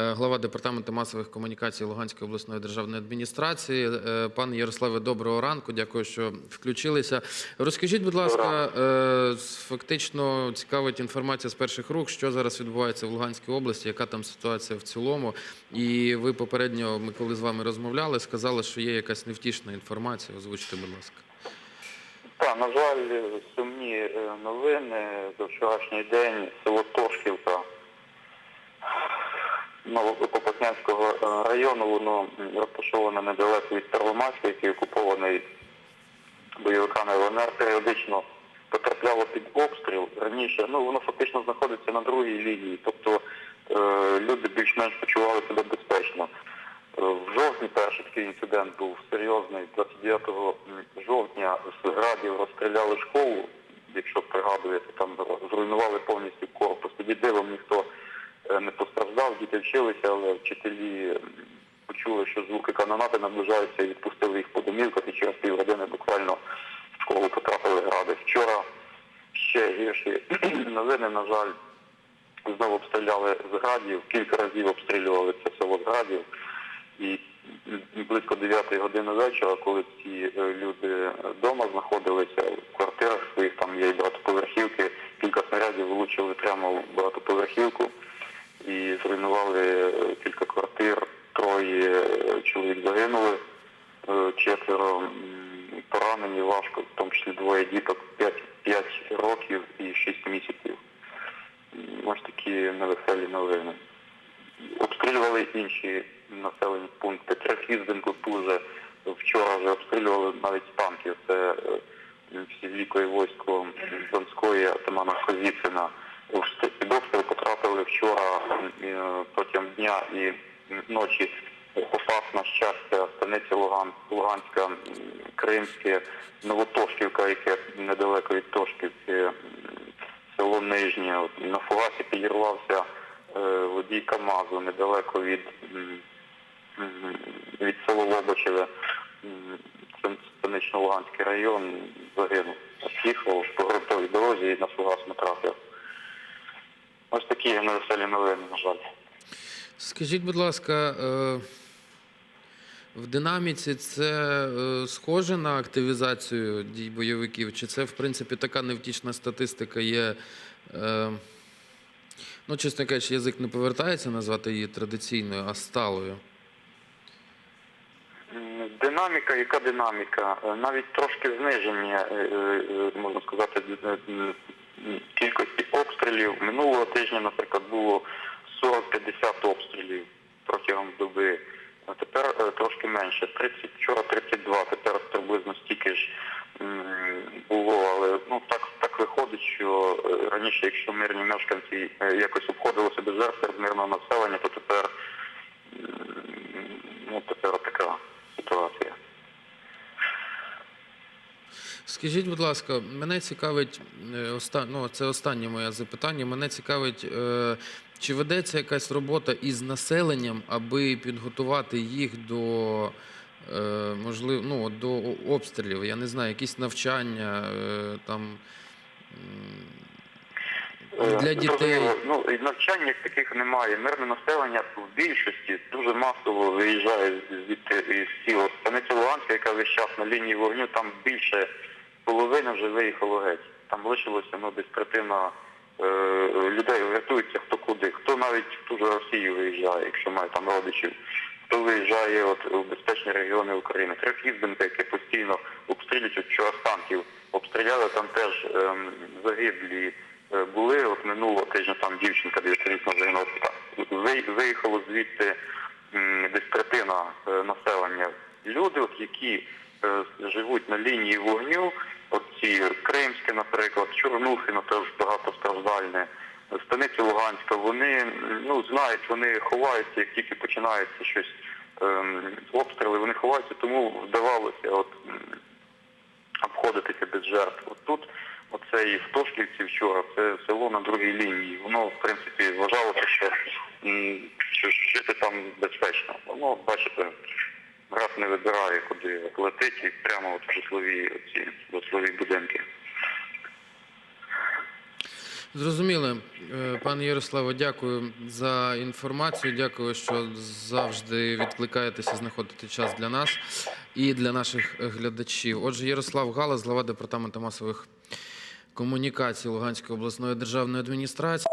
е, глава департаменту масових комунікацій Луганської обласної державної адміністрації. Е, Пане Ярославе, доброго ранку. Дякую, що включилися. Розкажіть, будь ласка, е, фактично цікавить інформація з перших рук, що зараз відбувається в Луганській області, яка там ситуація в цілому. І ви попередньо, ми коли з вами розмовляли, сказали, що є якась невтішна інформація. Озвучте, будь ласка. Так, на жаль, сумні новини за вчорашній день село Тошківка Новопопаснянського е, району, воно розташоване недалеко від Первомайська, який окупований бойовиками ЛНР, періодично потрапляло під обстріл раніше. Ну, воно фактично знаходиться на другій лінії, тобто е, люди більш-менш почували себе безпечно. Е, В жовтні перший такий інцидент був серйозний. 29 жовтня з градів розстріляли школу, якщо пригадуєте, там зруйнували повністю корпус. Тоді дивом ніхто е, не постраждав, діти вчилися, але вчителі почули, що звуки канонати наближаються і відпустили їх по домівках, і через півгодини буквально в школу потрапили гради. Вчора ще гірші новини, на жаль, знову обстріляли з градів, кілька разів обстрілювали це село з градів. І близько 9 години вечора, коли ці е, люди вдома знаходилися в квартирах своїх, там є і багатоповерхівки, кілька снарядів влучили прямо в багатоповерхівку і зруйнували е, кілька квартир, троє е, чоловік загинули, е, четверо поранені важко, в тому числі двоє діток 5, 5 років і 6 місяців. Ось такі невеселі новини обстрілювали інші населені пункти. Трехізденку дуже вчора вже обстрілювали навіть з танків. Це е, Сівліко і військо Донської атамана Хозіцина. В ст- Під обстріл потрапили вчора е, протягом дня і ночі Попас на щастя, станиця Луган, Луганська, Кримське, Новотошківка, яке недалеко від Тошківки, село Нижнє. На фугасі підірвався е, водій КАМАЗу недалеко від, від село Лобачеве, Станично-Луганський район, загинув. Їхав по грунтовій дорозі і на фугас натрапив. Ось такі невеселі новини, на жаль. Скажіть, будь ласка, е, в динаміці це е, схоже на активізацію дій бойовиків? Чи це, в принципі, така невтішна статистика є? е, Ну, чесно кажучи, язик не повертається назвати її традиційною, а сталою. Динаміка, яка динаміка? Навіть трошки зниження, можна сказати, кількості обстрілів. Минулого тижня, наприклад, було 40-50 обстрілів протягом доби. А тепер е, трошки менше. 30, вчора 32, тепер приблизно стільки ж було. Але ну так, так виходить, що е, раніше, якщо мирні мешканці е, якось обходилося без жертв серед мирного населення, то тепер м, ну, тепер така ситуація. Скажіть, будь ласка, мене цікавить е, ну, це останнє моє запитання. Мене цікавить, е, чи ведеться якась робота із населенням, аби підготувати їх до е, можливо, ну, до обстрілів? Я не знаю, якісь навчання там для дітей. Ну, і навчань таких немає. Мирне населення в більшості дуже масово виїжджає звідти із сіл. Станиця Луганська, яка весь час на лінії вогню, там більше половини вже виїхало геть. Там лишилося ну, десь третина е, людей рятуються хто куди. Хто навіть в ту ж Росію виїжджає, якщо має там родичів. Хто виїжджає от, у безпечні регіони України. Трьохізденка, яке постійно обстрілюють от вчора. Обстріляли там теж ем, загиблі е, були. От минулого тижня там дівчинка 9-річна загинула. Ви- Виїхало звідти десь третина е, населення. Люди, от, які живуть на лінії вогню, от ці Кримське, наприклад, Чорнухино теж багатостраждальне, Станиця Луганська, вони ну, знають, вони ховаються, як тільки починається щось ем, обстріли, вони ховаються, тому вдавалося от, обходитися без жертв. От тут, оце і вчора, це село на другій лінії. Воно, в принципі, вважалося, що, що жити там безпечно. Воно, бачите, не вибирає, куди летить і прямо от в житлові, оці, житлові будинки. Зрозуміло. Е, Пане Ярославе, дякую за інформацію. Дякую, що завжди відкликаєтеся знаходити час для нас і для наших глядачів. Отже, Ярослав Галас, глава департаменту масових комунікацій Луганської обласної державної адміністрації.